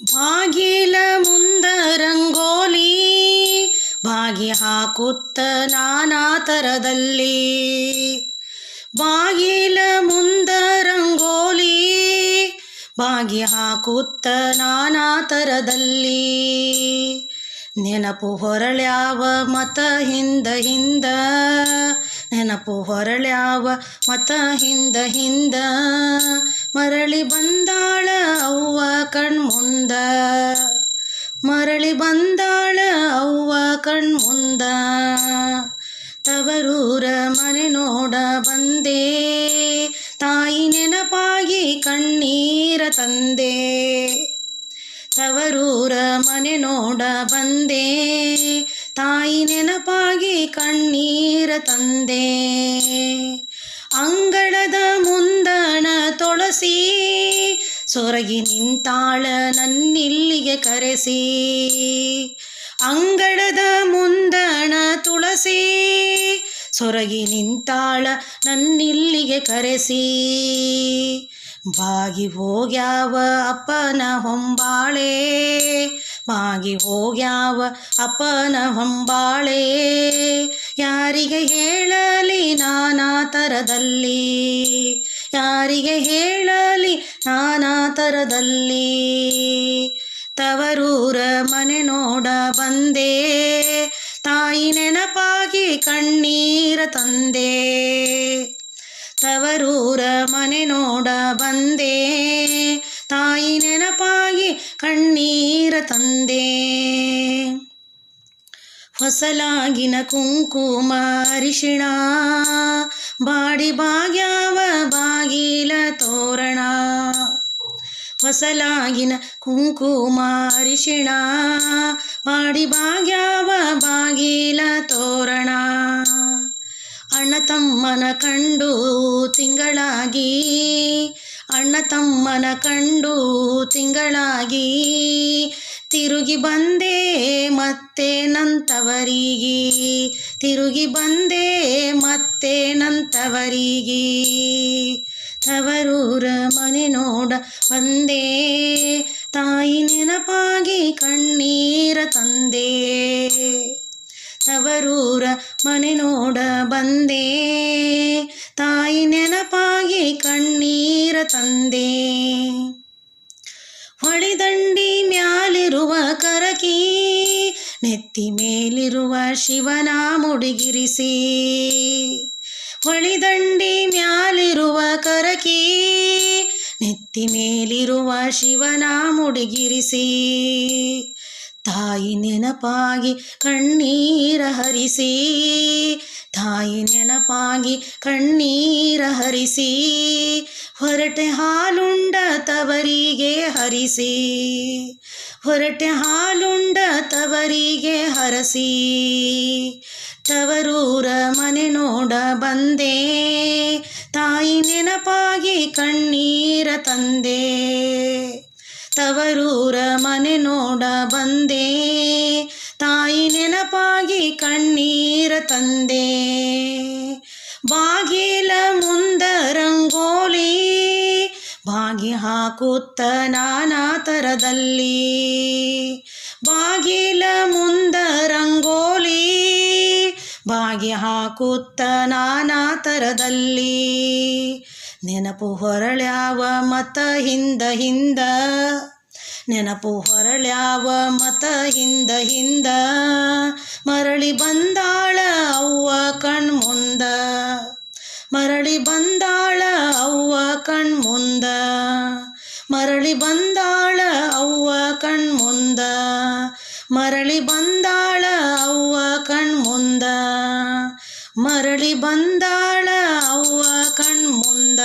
ಬಾಗಿಲ ಮುಂದ ರಂಗೋಲಿ ಬಾಗಿ ಹಾಕುತ್ತ ನಾನಾ ಥರದಲ್ಲಿ ಬಾಗಿಲ ಮುಂದ ರಂಗೋಲಿ ಬಾಗಿ ಹಾಕುತ್ತ ನಾನಾ ಥರದಲ್ಲಿ ನೆನಪು ಹೊರಳ್ಯಾವ ಮತ ಹಿಂದ ಹಿಂದ. ನೆನಪು ಹೊರಳ್ಯಾವ ಮತ ಹಿಂದ ಹಿಂದ. ಮರಳಿ ಬಂದಾಳ ಅವ್ವ ಕಣ್ಮುಂದ. ಮರಳಿ ಬಂದಾಳ ಅವ್ವ ಕಣ್ಮುಂದ. ತವರೂರ ಮನೆ ನೋಡ ಬಂದೆ. ತಾಯಿ ನೆನಪಾಗಿ ಕಣ್ಣೀರ ತಂದೆ. ನೋಡ ಬಂದೆ. ತಾಯಿ ನೆನಪಾಗಿ ಕಣ್ಣೀರ ತಂದೆ. ಅಂಗಳದ ಮುಂದಣ ತೊಳಸಿ, ಸೊರಗಿ ನಿಂತಾಳ ನನ್ನಿಲ್ಲಿಗೆ ಕರೆಸಿ. ಅಂಗಳದ ಮುಂದಣ ತುಳಸಿ, ಸೊರಗಿ ನಿಂತಾಳ ನನ್ನಿಲ್ಲಿಗೆ ಕರೆಸಿ. ಬಾಗಿ ಹೋಗ್ಯಾವ ಅಪ್ಪನ ಹೊಂಬಾಳೆ ಬಾಗಿ ಹೋಗ್ಯಾವ ಅಪ್ಪನ ಹೊಂಬಾಳೆ. ಯಾರಿಗೆ ಹೇಳಲಿ ನಾನಾ ಥರದಲ್ಲಿ ಯಾರಿಗೆ ಹೇಳಲಿ ನಾನಾ ಥರದಲ್ಲಿ ತವರೂರ ಮನೆ ನೋಡ ಬಂದೆ. ತಾಯಿ ನೆನಪಾಗಿ ಕಣ್ಣೀರ ತಂದೆ. ತವರೂರ ಮನೆ ನೋಡ ಬಂದೆ. ತಾಯಿ ನೆನಪಾಗಿ ಕಣ್ಣೀರ ತಂದೆ. ಹೊಸಲಾಗಿನ ಕುಂಕುಮ ಅರಿಶಿಣ. ಬಾಡಿ ಬಾಗ್ಯಾವ ಬಾಗಿಲ ತೋರಣ. ಹೊಸಲಾಗಿನ ಕುಂಕುಮ ಅರಿಶಿಣ. ಬಾಡಿ ಬಾಗ್ಯಾವ ಬಾಗಿಲ ತೋರಣ. ಅಣ್ಣ ತಮ್ಮನ ಕಂಡು ತಿಂಗಳಾಗಿ. ಅಣ್ಣ ತಮ್ಮನ ಕಂಡು ತಿಂಗಳಾಗಿ. ತಿರುಗಿ ಬಂದೆ ಮತ್ತೆ ನಂತವರಿಗೆ. ತಿರುಗಿ ಬಂದೆ ಮತ್ತೆ ನಂತವರಿಗೆ. ತವರೂರ ಮನೆ ನೋಡ ಬಂದೆ. ತಾಯಿ ನೆನಪಾಗಿ ಕಣ್ಣೀರ ತಂದೆ. ತವರೂರ ಮನೆ ನೋಡ ಬಂದೆ. ತಾಯಿ ನೆನಪಾಗಿ ಕಣ್ಣೀರ ತಂದೆ. ಹೊಳಿದಂಡಿ ನೆತ್ತಿ ಮೇಲಿರುವ ಶಿವನ ಮುಡಿಗಿರಿಸಿ ಹೊಳಿದಂಡಿ ಮ್ಯಾಲಿರುವ ಕರಕಿ, ನೆತ್ತಿ ಮೇಲಿರುವ ಶಿವನ ಮುಡಿಗಿರಿಸಿ, ತಾಯಿ ನೆನಪಾಗಿ ಕಣ್ಣೀರ ಹರಿಸಿ, ತಾಯಿ ನೆನಪಾಗಿ ಕಣ್ಣೀರ ಹರಿಸಿ, ಹೊರಟೆ ಹಾಲುಂಡ ತವರಿಗೆ ಹರಿಸಿ ಹೊರಟೆ ಹಾಲುಂಡ ತವರಿಗೆ ಹರಸಿ, ತವರೂರ ಮನೆ ನೋಡ ಬಂದೆ, ತಾಯಿ ನೆನಪಾಗಿ ಕಣ್ಣೀರ ತಂದೆ, ತವರೂರ ಮನೆ ನೋಡ ಬಂದೆ, ತಾಯಿ ನೆನಪಾಗಿ ಕಣ್ಣೀರ ತಂದೆ. ಹಾಕುತ್ತ ನಾನಾ ಥರದಲ್ಲಿ ಬಾಗಿಲ ಮುಂದ ರಂಗೋಲಿ, ಬಾಗಿ ಹಾಕುತ್ತ ನಾನಾ ಥರದಲ್ಲಿ ನೆನಪು ಹೊರಳ್ಯಾವ ಮತ ಹಿಂದ ಹಿಂದ, ನೆನಪು ಹೊರಳ್ಯಾವ ಮತ ಹಿಂದ ಹಿಂದ. ಮರಳಿ ಬಂದಾಳ ಅವ್ವ ಕಣ್ಮುಂದ, ಮರಳಿ ಬಂದಾಳ ಅವ್ವ ಕಣ್ಮುಂದ. ಮರಳಿ ಬಂದಾಳ ಅವ್ವ ಕಣ್ಮುಂದ. ಮರಳಿ ಬಂದಾಳ ಅವ್ವ ಕಣ್ಮುಂದ. ಮರಳಿ ಬಂದಾಳ ಅವ್ವ ಕಣ್ಮುಂದ.